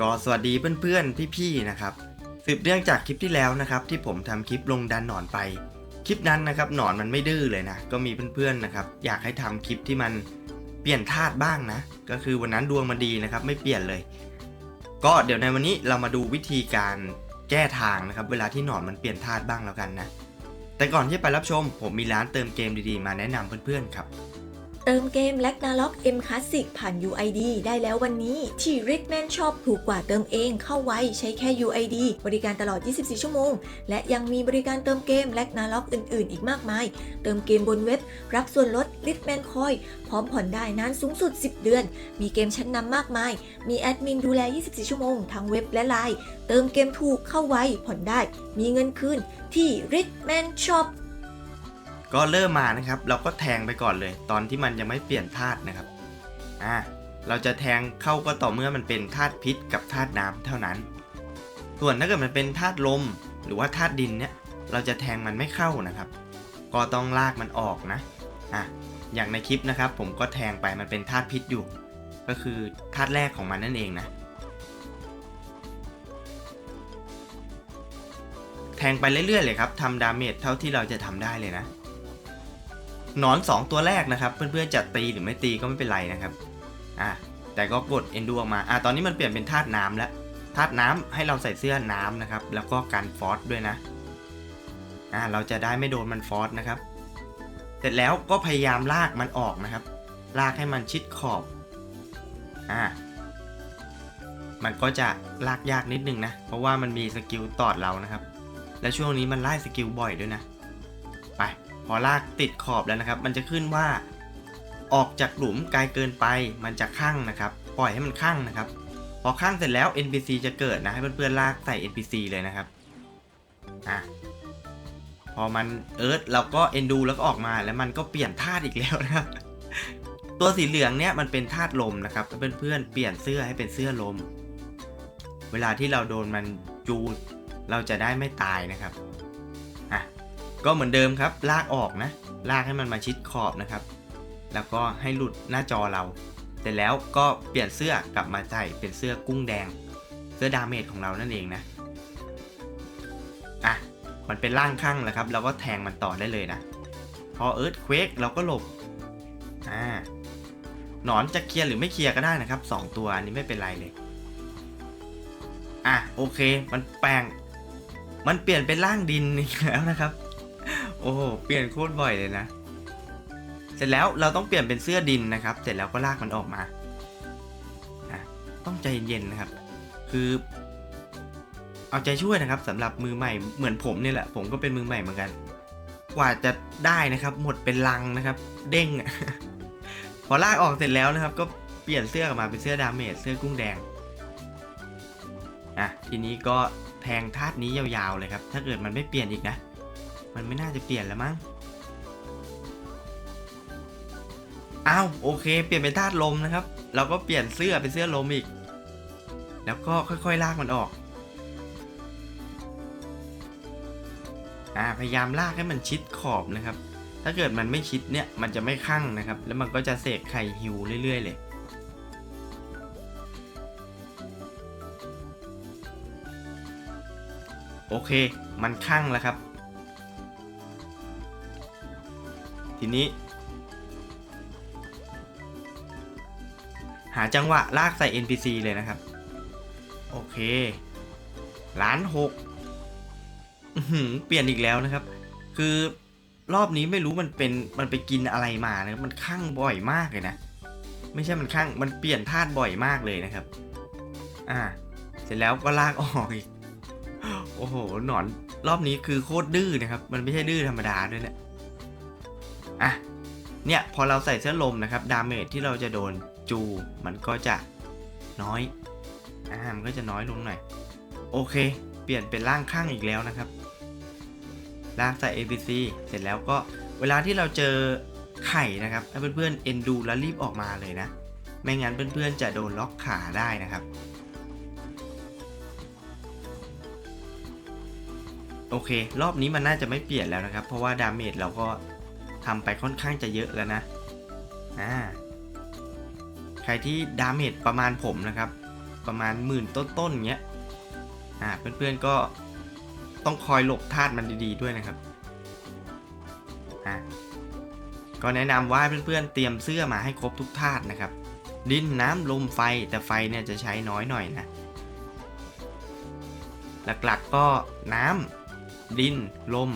ก็สวัสดีเพื่อนๆพี่ๆนะครับสืบเนื่องจากคลิปที่แล้วนะครับ ที่ผมทำคลิปลงดันหนอนไป คลิปนั้นนะครับหนอนมันไม่ดื้อเลยนะก็มีเพื่อนๆนะครับ อยากให้ทำคลิปที่มันเปลี่ยนธาตุบ้างนะ ก็คือวันนั้นดวงมันดีนะครับ ไม่เปลี่ยนเลย ก็เดี๋ยวในวันนี้เรามาดูวิธีการแก้ทางนะครับ เวลาที่หนอนมันเปลี่ยนธาตุบ้างแล้วกันนะแต่ก่อนที่ไปรับชม ผมมีร้านเติมเกมดีๆ มาแนะนำเพื่อนๆครับ เติมเกม l a g n a r o k M Classic ผ่าน UID ได้แล้ววันนี้ที่ Rickman Shop ถูกกว่าเติมเองเข้าไว้ใช้แค่ UID บริการตลอด 24 ชั่วโมง และยังมีบริการเติมเกม l a g n a r o k อื่น ๆ อีกมากมาย เติมเกมบนเว็บ รับส่วนลด Rickman Coin พร้อมผ่อนได้นานสูงสุด 10 เดือน มีเกมชั้นนำมากมาย มีแอดมินดูแล 24 ชั่วโมงทั้งเว็บและไลน์เติมเกมถูกเข้าไว้ผ่อนได้ มีเงินคืนที่ Rickman Shop ก็เริ่มมานะครับ เราก็แทงไปก่อนเลย ตอนที่มันยังไม่เปลี่ยนธาตุนะครับอ่าเราจะแทงเข้าก็ต่อเมื่อมันเป็นธาตุพิษกับธาตุน้ำเท่านั้น ส่วนถ้าเกิดมันเป็นธาตุลม หรือว่าธาตุดินเนี่ยเราจะแทงมันไม่เข้านะครับ ก็ต้องลากมันออกนะอะอย่างในคลิปนะครับ ผมก็แทงไปมันเป็นธาตุพิษอยู่ ก็คือธาตุแรกของมันนั่นเองนะแทงไปเรื่อยๆเลยครับทำดาเมจเท่าที่เราจะทำได้เลยนะ หนอน 2 ตัวแรกนะครับ เพื่อนๆจะตีหรือไม่ตีก็ไม่เป็นไรนะครับอะแต่ก็กด e n d u ออกมาอะตอนนี้มันเปลี่ยนเป็นธาตุน้ำแล้วธาตุน้ำให้เราใส่เสื้อน้ำนะครับ แล้วก็การฟอสด้วยนะอะเราจะได้ไม่โดนมันฟอสนะครับ เสร็จแล้วก็พยายามลากมันออกนะครับ ลากให้มันชิดขอบอะมันก็จะลากยากนิดนึงนะ เพราะว่ามันมีสกิลตอดเรานะครับ และช่วงนี้มันไล่สกิลบ่อยด้วยนะ พอลากติดขอบแล้วนะครับ มันจะขึ้นว่า ออกจากหลุมไกลเกินไปมันจะข้างนะครับ ปล่อยให้มันข้างนะครับ พอข้างเสร็จแล้ว NPC จะเกิดนะให้เพื่อนๆลากใส่ NPC เลยนะครับอะพอมันเอิร์ธเราก็เอนดูแล้วก็ออกมาแล้วมันก็เปลี่ยนธาตุอีกแล้วนะครับตัวสีเหลืองเนี่ยมันเป็นธาตุลมนะครับถ้าเพื่อนๆเปลี่ยนเสื้อให้เป็นเสื้อลม เวลาที่เราโดนมันจูดเราจะได้ไม่ตายนะครับ ก็เหมือนเดิมครับ ลากออกนะ ลากให้มันมาชิดขอบนะครับ แล้วก็ให้หลุดหน้าจอเรา เสร็จแล้วก็เปลี่ยนเสื้อกลับมาใส่เป็นเสื้อกุ้งแดง เสื้อดาเมจของเรานั่นเองนะ อะ มันเป็นร่างข้างแล้วครับ เราก็แทงมันต่อได้เลยนะ พอเอิร์ธเควกเราก็หลบ อ่า หนอนจะเคลียร์หรือไม่เคลียร์ก็ได้นะครับสองตัวอันนี้ไม่เป็นไรเลย อะโอเค มันแปลง มันเปลี่ยนเป็นร่างดินแล้วนะครับ โอ้โห เปลี่ยนโคตรบ่อยเลยนะ เสร็จแล้วเราต้องเปลี่ยนเป็นเสื้อดินนะครับ เสร็จแล้วก็ลากมันออกมาต้องใจเย็นๆนะครับ คือ เอาใจช่วยนะครับสำหรับมือใหม่เหมือนผมนี่แหละ ผมก็เป็นมือใหม่เหมือนกัน กว่าจะได้นะครับ หมดเป็นลังนะครับ เด้งพอลากออกเสร็จแล้วนะครับ ก็เปลี่ยนเสื้อกลับมาเป็นเสื้อดาเมจเสื้อกุ้งแดงอะทีนี้ก็แทงธาตุนี้ยาวๆเลยครับ ถ้าเกิดมันไม่เปลี่ยนอีกนะ มันไม่น่าจะเปลี่ยนแล้วมั้งอ้าวโอเค เปลี่ยนเป็นธาตุลมนะครับ เราก็เปลี่ยนเสื้อเป็นเสื้อลมอีก แล้วก็ค่อยๆลากมันออกอ่าพยายามลากให้มันชิดขอบนะครับ ถ้าเกิดมันไม่ชิดเนี่ยมันจะไม่คั่งนะครับ แล้วมันก็จะเสกไข่ฮิวเรื่อย ๆ เลยโอเค มันข้างแล้วครับ ทีนี้ หาจังหวะลากใส่ NPC เลยนะครับ โอเคล้านหกเปลี่ยนอีกแล้วนะครับ คือรอบนี้ไม่รู้มันเป็นมันไปกินอะไรมานะครับมันข้างบ่อยมากเลยนะ ไม่ใช่มันข้างมันเปลี่ยนธาตุบ่อยมากเลยนะครับ อ่า เสร็จแล้วก็ลากออกอีกโอ้โห หนอนรอบนี้คือโคตรดื้อนะครับ มันไม่ใช่ดื้อธรรมดาด้วยเนี่ย อะเนี่ยพอเราใส่เสื้อลมนะครับดาเมจที่เราจะโดนจูมันก็จะน้อยอ่ามันก็จะน้อยลงหน่อยโอเค เปลี่ยนเป็นร่างข้างอีกแล้วนะครับร่างใส่ ABC เสร็จแล้วก็เวลาที่เราเจอไข่นะครับให้เพื่อนๆเอ็นดูแล้วรีบออกมาเลยนะ ไม่งั้นเพื่อนๆจะโดนล็อกขาได้นะครับ โอเค รอบนี้มันน่าจะไม่เปลี่ยนแล้วนะครับ เพราะว่าดาเมจเราก็ ทำไปค่อนข้างจะเยอะแล้วนะอ่าใครที่ดาเมจประมาณผมนะครับ ประมาณหมื่นต้นๆเงี้ยอ่าเพื่อนๆก็ต้องคอยหลบธาตุมันดีๆด้วยนะครับอะก็แนะนำว่าเพื่อนๆเตรียมเสื้อมาให้ครบทุกธาตุนะครับ ดินน้ำลมไฟแต่ไฟเนี่ยจะใช้น้อยหน่อยนะหลักๆก็น้ำดินลม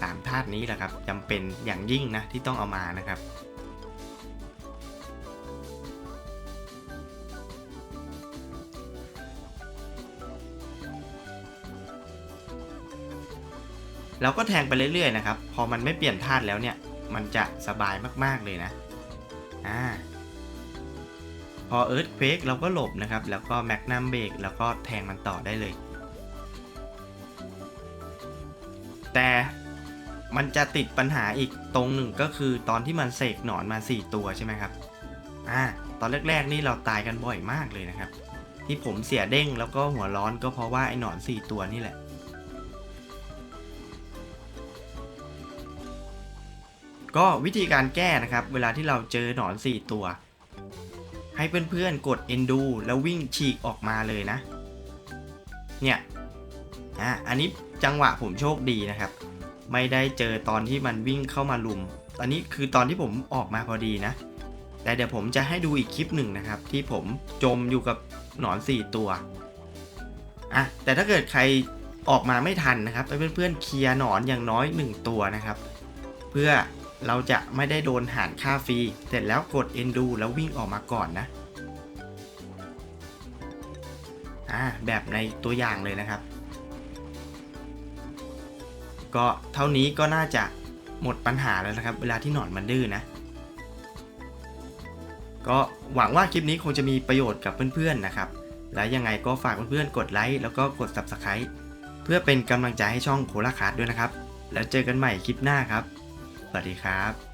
สามธาตุนี้แหละครับจำเป็นอย่างยิ่งนะที่ต้องเอามานะครับเราก็แทงไปเรื่อยๆนะครับ พอมันไม่เปลี่ยนธาตุแล้วเนี่ย มันจะสบายมากๆเลยนะ อ่า พอเอิร์ธเควกเราก็หลบนะครับ แล้วก็แมกนัมเบรกแล้วก็แทงมันต่อได้เลย แต่ มันจะติดปัญหาอีกตรงหนึ่งก็คือตอนที่มันเสกหนอนมา 4 ตัวใช่ไหมครับ อ่า ตอนแรกๆนี่เราตายกันบ่อยมากเลยนะครับ ที่ผมเสียเด้งแล้วก็หัวร้อนก็เพราะว่าไอ้หนอน 4 ตัวนี่แหละ ก็วิธีการแก้นะครับ เวลาที่เราเจอหนอน 4 ตัว ให้เพื่อนๆกด Endo แล้ววิ่งฉีกออกมาเลยนะ เนี่ย อะอันนี้จังหวะผมโชคดีนะครับ ไม่ได้เจอตอนที่มันวิ่งเข้ามาลุม อันนี้คือตอนที่ผมออกมาพอดีนะ แต่เดี๋ยวผมจะให้ดูอีกคลิปหนึ่งนะครับ ที่ผมจมอยู่กับหนอน 4 ตัวอะแต่ถ้าเกิดใครออกมาไม่ทันนะครับเพื่อนๆเคลียร์หนอนอย่างน้อย 1 ตัวนะครับ เพื่อเราจะไม่ได้โดนหารค่าฟรี เสร็จแล้วกด Endo แล้ววิ่งออกมาก่อนนะอ่าแบบในตัวอย่างเลยนะครับ ก็เท่านี้ก็น่าจะหมดปัญหาแล้วนะครับ เวลาที่หนอนมันดื้อนะ ก็หวังว่าคลิปนี้คงจะมีประโยชน์กับเพื่อนๆนะครับ และยังไงก็ฝากเพื่อนๆกดไลค์แล้วก็กด Subscribe เพื่อเป็นกำลังใจให้ช่องโคลาคาร์ดด้วยนะครับ แล้วเจอกันใหม่คลิปหน้าครับ สวัสดีครับ